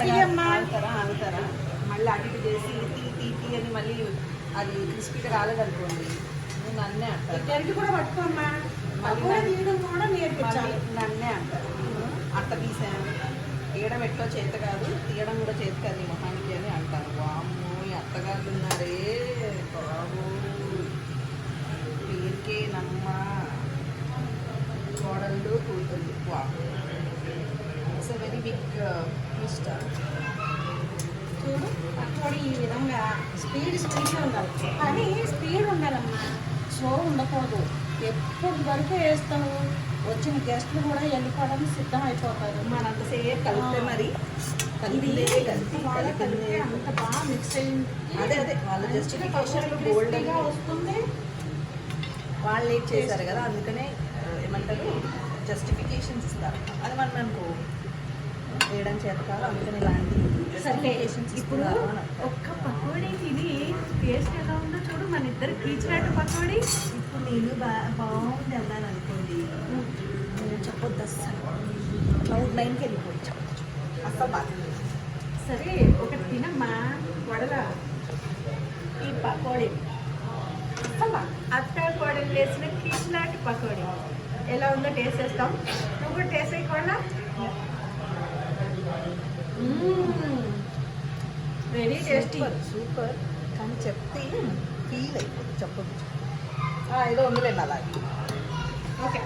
ఆగుతారా మళ్ళీ అటు ఇటు చేసి తీ తీ తీ అని మళ్ళీ అది క్రిస్పీగా రాలేదనుకోండి. నేను నన్నే అంటారు? గరిటి కూడా పట్టుకోమ్మా. తీయడం కూడా నేర్పించాలి. నన్నే అంటారు? అట్ట తీసాను తీయడం ఎట్లో చేత కాదు తీయడం కూడా చేత కాదు మొహానికి అని అంటారు. వామ్మో ఈ అత్తగారు ఉన్నారే బాబు పేరుకే నమ్మ కోడళ్ళు కూతుళ్ళు వా బిగ్ మిస్టర్ చూడు పకోడీ ఈ విధంగా స్పీడ్ స్పీడ్ ఉండాలి. కానీ స్పీడ్ ఉండాలమ్మా. స్లో ఉండకూడదు. ఎప్పుడు వరకు వేస్తావు? వచ్చిన గెస్ట్లు కూడా వెళ్ళిపోవడానికి సిద్ధం అయిపోతారు మనంతసేపు కలిపితే మరి కలిపి కలిపిందే అంత బాగా మిక్స్ అయింది. అదే అదే వాళ్ళ gold అని. వస్తుంది. వాళ్ళు లేట్ చేశారు కదా అందుకనే ఏమంటారు? జస్టిఫికేషన్స్ ఇస్తారు. అది వేయడం చేత కాదు అందుకని ఇలాంటి justifications ఇప్పుడు. ఒక్క పకోడీ తిని టేస్ట్ ఎలా ఉందో చూడు మన ఇద్దరు కీచినట్టు పకోడీ. ఇప్పుడు నేను బా బాగుంది అన్నాను అనుకోండి. నేను చెప్పొద్దు అస్సలు. క్లౌడ్ నైన్కి వెళ్ళిపోయి చెప్పొచ్చు. అస్సలు బాగా సరే ఒకటి తినమ్మా వడల? ఈ పకోడీ. అత్త కోడలు వేసిన కీచినాటి పకోడీ. ఎలా ఉందో టేస్ట్ చేస్తాం. నువ్వు కూడా టేస్ట్ చేయకుండా వెరీ టేస్టీ సూపర్ కానీ చెప్తే ఫీల్ అయిపోతుంది చెప్పొచ్చు. ఆ, ఏదో ఉందిలేండి అలాగే. ఓకే